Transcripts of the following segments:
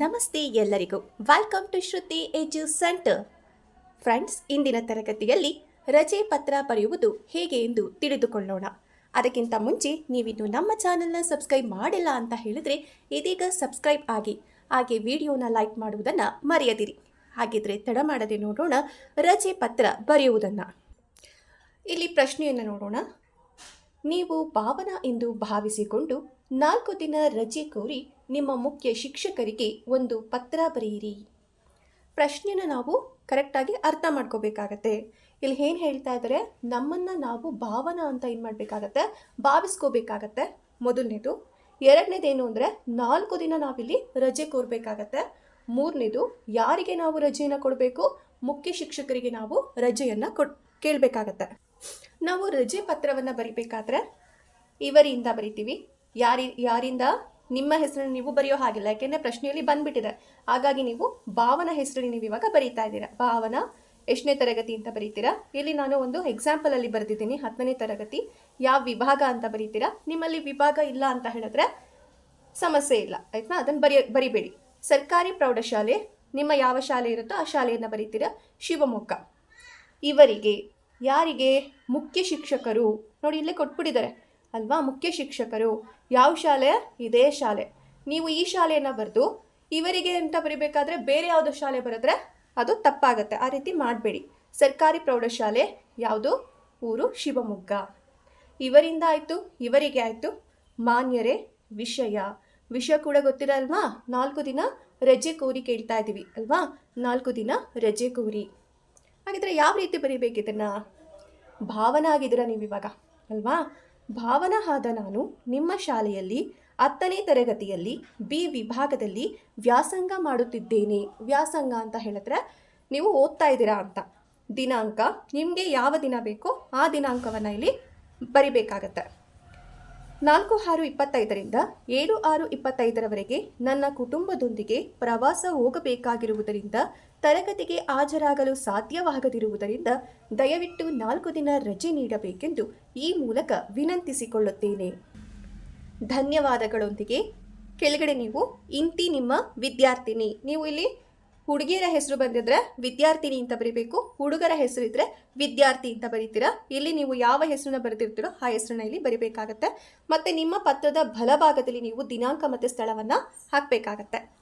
ನಮಸ್ತೆ ಎಲ್ಲರಿಗೂ. Welcome to Shruti edu centre friends ಇಂದಿನ ತರಗತಿಯಲ್ಲಿ ರಜೆ ಪತ್ರ ಬರೆಯುವುದು ಹೇಗೆ ಎಂದು ತಿಳಿದುಕೊಳ್ಳೋಣ. ಅದಕ್ಕಿಂತ ಮುಂಚೆ ನೀವಿನ್ನು ನಮ್ಮ ಚಾನೆಲ್ನ ಸಬ್ಸ್ಕ್ರೈಬ್ ಮಾಡಿಲ್ಲ ಅಂತ ಹೇಳಿದ್ರೆ ಇದೀಗ ಸಬ್ಸ್ಕ್ರೈಬ್ ಆಗಿ, ಹಾಗೆ ವಿಡಿಯೋನ ಲೈಕ್ ಮಾಡುವುದನ್ನು ಮರೆಯದಿರಿ. ಹಾಗಿದ್ರೆ ತಡ ಮಾಡದೆ ನೋಡೋಣ ರಜೆ ಪತ್ರ ಬರೆಯುವುದನ್ನು. ಇಲ್ಲಿ ಪ್ರಶ್ನೆಯನ್ನು ನೋಡೋಣ. ನೀವು ಭಾವನಾ ಎಂದು ಭಾವಿಸಿಕೊಂಡು ನಾಲ್ಕು ದಿನ ರಜೆ ಕೋರಿ ನಿಮ್ಮ ಮುಖ್ಯ ಶಿಕ್ಷಕರಿಗೆ ಒಂದು ಪತ್ರ ಬರೆಯಿರಿ. ಪ್ರಶ್ನೆನ ನಾವು ಕರೆಕ್ಟಾಗಿ ಅರ್ಥ ಮಾಡ್ಕೋಬೇಕಾಗತ್ತೆ. ಇಲ್ಲಿ ಏನು ಹೇಳ್ತಾ ಇದ್ದಾರೆ ನಮ್ಮನ್ನು ನಾವು ಭಾವನ ಅಂತ ಏನು ಮಾಡಬೇಕಾಗತ್ತೆ? ಭಾವಿಸ್ಕೋಬೇಕಾಗತ್ತೆ. ಮೊದಲನೇದು. ಎರಡನೇದೇನು ಅಂದರೆ ನಾಲ್ಕು ದಿನ ನಾವಿಲ್ಲಿ ರಜೆ ಕೋರಬೇಕಾಗತ್ತೆ ಮೂರನೇದು, ಯಾರಿಗೆ ನಾವು ರಜೆಯನ್ನು ಕೊಡಬೇಕು? ಮುಖ್ಯ ಶಿಕ್ಷಕರಿಗೆ ನಾವು ರಜೆಯನ್ನು ಕೊ ಕೇಳಬೇಕಾಗತ್ತೆ. ನಾವು ರಜೆ ಪತ್ರವನ್ನು ಬರಿಬೇಕಾದ್ರೆ ಇವರಿಂದ ಬರಿತೀವಿ. ಯಾರಿ, ಯಾರಿಂದ? ನಿಮ್ಮ ಹೆಸರನ್ನು ನೀವು ಬರೆಯೋ ಹಾಗಿಲ್ಲ, ಯಾಕೆಂದರೆ ಪ್ರಶ್ನೆಯಲ್ಲಿ ಬಂದ್ಬಿಟ್ಟಿದೆ. ಹಾಗಾಗಿ ನೀವು ಭಾವನ ಹೆಸರಲ್ಲಿ ನೀವು ಇವಾಗ ಬರೀತಾ ಇದ್ದೀರಾ. ಭಾವನ ಎಷ್ಟನೇ ತರಗತಿ ಅಂತ ಬರೀತೀರಾ? ಇಲ್ಲಿ ನಾನು ಒಂದು ಎಕ್ಸಾಂಪಲಲ್ಲಿ ಬರೆದಿದ್ದೀನಿ. ಹತ್ತನೇ ತರಗತಿ ಯಾವ ವಿಭಾಗ ಅಂತ ಬರೀತೀರಾ? ನಿಮ್ಮಲ್ಲಿ ವಿಭಾಗ ಇಲ್ಲ ಅಂತ ಹೇಳಿದ್ರೆ ಸಮಸ್ಯೆ ಇಲ್ಲ, ಆಯ್ತಾ? ಅದನ್ನು ಬರಿ ಬರಿಬೇಡಿ. ಸರ್ಕಾರಿ ಪ್ರೌಢಶಾಲೆ, ನಿಮ್ಮ ಯಾವ ಶಾಲೆ ಇರುತ್ತೋ ಆ ಶಾಲೆಯನ್ನು ಬರೀತೀರಾ? ಶಿವಮೊಗ್ಗ. ಇವರಿಗೆ ಯಾರಿಗೆ ಮುಖ್ಯ ಶಿಕ್ಷಕರು, ನೋಡಿ ಇಲ್ಲೇ ಕೊಟ್ಬಿಟ್ಟಿದ್ದಾರೆ. ಅಲ್ವಾ? ಮುಖ್ಯ ಶಿಕ್ಷಕರು. ಯಾವ ಶಾಲೆ? ಇದೇ ಶಾಲೆ. ನೀವು ಈ ಶಾಲೆಯನ್ನು ಬರೆದು ಇವರಿಗೆ ಅಂತ ಬರಿಬೇಕಾದ್ರೆ ಬೇರೆ ಯಾವುದೋ ಶಾಲೆ ಬರೆದ್ರೆ ಅದು ತಪ್ಪಾಗತ್ತೆ. ಆ ರೀತಿ ಮಾಡಬೇಡಿ. ಸರ್ಕಾರಿ ಪ್ರೌಢಶಾಲೆ ಯಾವುದು? ಊರು ಶಿವಮೊಗ್ಗ. ಇವರಿಂದ ಆಯಿತು, ಇವರಿಗೆ ಆಯಿತು ಮಾನ್ಯರೇ ವಿಷಯ. ವಿಷಯ ಕೂಡ ಗೊತ್ತಿಲ್ಲ ಅಲ್ವಾ? ನಾಲ್ಕು ದಿನ ರಜೆ ಕೋರಿ ಕೇಳ್ತಾ ಇದ್ದೀವಿ ಅಲ್ವಾ? ನಾಲ್ಕು ದಿನ ರಜೆ ಕೋರಿ. ಹಾಗಿದ್ರೆ ಯಾವ ರೀತಿ ಬರೀಬೇಕು ಇದನ್ನು ಭಾವನೆ ಆಗಿದ್ದೀರಾ ನೀವು ಇವಾಗ ಅಲ್ವಾ? ಭಾವನ ಆದ ನಾನು ನಿಮ್ಮ ಶಾಲೆಯಲ್ಲಿ ಹತ್ತನೇ ತರಗತಿಯಲ್ಲಿ ಬಿ ವಿಭಾಗದಲ್ಲಿ ವ್ಯಾಸಂಗ ಮಾಡುತ್ತಿದ್ದೇನೆ. ವ್ಯಾಸಂಗ ಅಂತ ಹೇಳಿದ್ರೆ ನೀವು ಓದ್ತಾ ಇದ್ದೀರಾ ಅಂತ. ದಿನಾಂಕ, ನಿಮಗೆ ಯಾವ ದಿನ ಬೇಕೋ ಆ ದಿನಾಂಕವನ್ನು ಇಲ್ಲಿ ಬರಿಬೇಕಾಗತ್ತೆ. ನಾಲ್ಕು ಆರು ಇಪ್ಪತ್ತೈದರಿಂದ ಏಳು ಆರು ಇಪ್ಪತ್ತೈದರವರೆಗೆ ನನ್ನ ಕುಟುಂಬದೊಂದಿಗೆ ಪ್ರವಾಸ ಹೋಗಬೇಕಾಗಿರುವುದರಿಂದ ತರಗತಿಗೆ ಹಾಜರಾಗಲು ಸಾಧ್ಯವಾಗದಿರುವುದರಿಂದ ದಯವಿಟ್ಟು ನಾಲ್ಕು ದಿನ ರಜೆ ನೀಡಬೇಕೆಂದು ಈ ಮೂಲಕ ವಿನಂತಿಸಿಕೊಳ್ಳುತ್ತೇನೆ. ಧನ್ಯವಾದಗಳೊಂದಿಗೆ. ಕೆಳಗಡೆ ನೀವು ಇಂತಿ ನಿಮ್ಮ ವಿದ್ಯಾರ್ಥಿನಿ. ನೀವು ಇಲ್ಲಿ ಹುಡುಗಿಯರ ಹೆಸರು ಬಂದಿದ್ರೆ ವಿದ್ಯಾರ್ಥಿನಿ ಅಂತ ಬರೀಬೇಕು. ಹುಡುಗರ ಹೆಸರು ಇದ್ರೆ ವಿದ್ಯಾರ್ಥಿ ಅಂತ ಬರೀತೀರಾ. ಇಲ್ಲಿ ನೀವು ಯಾವ ಹೆಸರನ್ನ ಬರೆದಿರ್ತೀರೋ ಆ ಹೆಸರನ್ನ ಇಲ್ಲಿ ಬರಿಬೇಕಾಗತ್ತೆ. ಮತ್ತೆ ನಿಮ್ಮ ಪತ್ರದ ಬಲಭಾಗದಲ್ಲಿ ನೀವು ದಿನಾಂಕ ಮತ್ತು ಸ್ಥಳವನ್ನು ಹಾಕಬೇಕಾಗತ್ತೆ.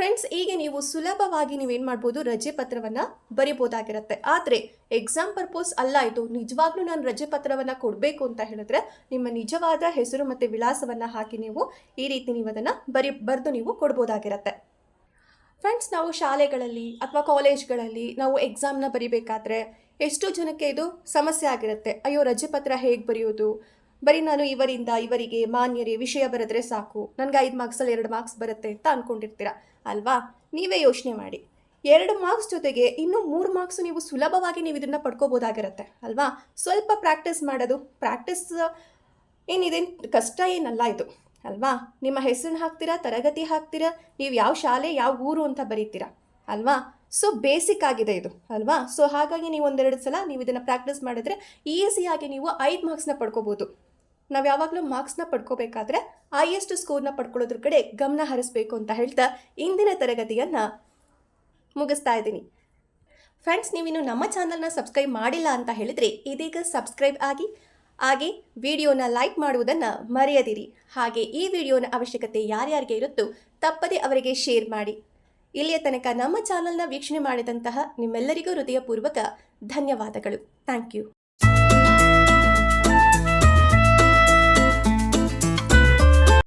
ಫ್ರೆಂಡ್ಸ್ ಹೀಗೆ ನೀವು ಸುಲಭವಾಗಿ ನೀವೇನು ಮಾಡ್ಬೋದು, ರಜೆ ಪತ್ರವನ್ನು ಬರಿಬೋದಾಗಿರುತ್ತೆ. ಆದರೆ ಎಕ್ಸಾಮ್ ಪರ್ಪೋಸ್ ಅಲ್ಲ ಇದು. ನಿಜವಾಗ್ಲೂ ನಾನು ರಜೆ ಪತ್ರವನ್ನು ಕೊಡಬೇಕು ಅಂತ ಹೇಳಿದ್ರೆ, ನಿಮ್ಮ ನಿಜವಾದ ಹೆಸರು ಮತ್ತು ವಿಳಾಸವನ್ನು ಹಾಕಿ ನೀವು ಈ ರೀತಿ ನೀವು ಅದನ್ನು ಬರಿ, ಬರೆದು ನೀವು ಕೊಡ್ಬೋದಾಗಿರುತ್ತೆ. ಫ್ರೆಂಡ್ಸ್ ನಾವು ಶಾಲೆಗಳಲ್ಲಿ ಅಥವಾ ಕಾಲೇಜ್ಗಳಲ್ಲಿ ನಾವು ಎಕ್ಸಾಮ್ನ ಬರಿಬೇಕಾದ್ರೆ, ಎಷ್ಟೋ ಜನಕ್ಕೆ ಇದು ಸಮಸ್ಯೆ ಆಗಿರುತ್ತೆ. ಅಯ್ಯೋ, ರಜೆ ಪತ್ರ ಹೇಗೆ ಬರೆಯೋದು? ಬರೀ ನಾನು ಇವರಿಂದ ಇವರಿಗೆ ಮಾನ್ಯರೇ ವಿಷಯ ಬರೆದ್ರೆ ಸಾಕು. ನನಗೆ ಐದು ಮಾರ್ಕ್ಸಲ್ಲಿ ಎರಡು ಮಾರ್ಕ್ಸ್ ಬರುತ್ತೆ ಅಂತ ಅಂದ್ಕೊಂಡಿರ್ತೀರ ಅಲ್ವಾ? ನೀವೇ ಯೋಚನೆ ಮಾಡಿ. ಎರಡು ಮಾರ್ಕ್ಸ್ ಜೊತೆಗೆ ಇನ್ನೂ ಮೂರು ಮಾರ್ಕ್ಸ್ ನೀವು ಸುಲಭವಾಗಿ ನೀವು ಇದನ್ನು ಪಡ್ಕೋಬೋದಾಗಿರುತ್ತೆ. ಅಲ್ವಾ? ಸ್ವಲ್ಪ ಪ್ರಾಕ್ಟೀಸ್ ಮಾಡೋದು. ಪ್ರಾಕ್ಟೀಸ್ ಏನಿದೆ? ಕಷ್ಟ ಏನಲ್ಲ ಇದು. ಅಲ್ವಾ? ನಿಮ್ಮ ಹೆಸರನ್ನ ಹಾಕ್ತೀರಾ? ತರಗತಿ ಹಾಕ್ತೀರಾ? ನೀವು ಯಾವ ಶಾಲೆ, ಯಾವ ಊರು ಅಂತ ಬರೀತೀರಾ? ಅಲ್ವಾ? ಸೊ ಬೇಸಿಕ್ ಆಗಿದೆ ಇದು. ಅಲ್ವಾ? ಸೊ ಹಾಗಾಗಿ ನೀವು ಒಂದೆರಡು ಸಲ ನೀವು ಇದನ್ನು ಪ್ರಾಕ್ಟೀಸ್ ಮಾಡಿದ್ರೆ ಈಸಿಯಾಗಿ ನೀವು ಐದು ಮಾರ್ಕ್ಸ್ನ ಪಡ್ಕೋಬೋದು. ನಾವು ಯಾವಾಗಲೂ ಮಾರ್ಕ್ಸ್ನ ಪಡ್ಕೋಬೇಕಾದ್ರೆ ಹೈಯೆಸ್ಟ್ ಸ್ಕೋರ್ನ ಪಡ್ಕೊಳ್ಳೋದ್ರ ಕಡೆ ಗಮನ ಹರಿಸ್ಬೇಕು ಅಂತ ಹೇಳ್ತಾ ಇಂದಿನ ತರಗತಿಯನ್ನು ಮುಗಿಸ್ತಾ ಇದ್ದೀನಿ. ಫ್ರೆಂಡ್ಸ್ ನೀವಿನ್ನು ನಮ್ಮ ಚಾನಲ್ನ ಸಬ್ಸ್ಕ್ರೈಬ್ ಮಾಡಿಲ್ಲ ಅಂತ ಹೇಳಿದರೆ ಇದೀಗ ಸಬ್ಸ್ಕ್ರೈಬ್ ಆಗಿ, ಹಾಗೆ ವಿಡಿಯೋನ ಲೈಕ್ ಮಾಡುವುದನ್ನು ಮರೆಯದಿರಿ. ಹಾಗೆ ಈ ವಿಡಿಯೋನ ಅವಶ್ಯಕತೆ ಯಾರ್ಯಾರಿಗೆ ಇರುತ್ತೋ ತಪ್ಪದೆ ಅವರಿಗೆ ಶೇರ್ ಮಾಡಿ. ಇಲ್ಲಿಯ ತನಕ ನಮ್ಮ ಚಾನಲ್ನ ವೀಕ್ಷಣೆ ಮಾಡಿದಂತಹ ನಿಮ್ಮೆಲ್ಲರಿಗೂ ಹೃದಯಪೂರ್ವಕ ಧನ್ಯವಾದಗಳು. Thank you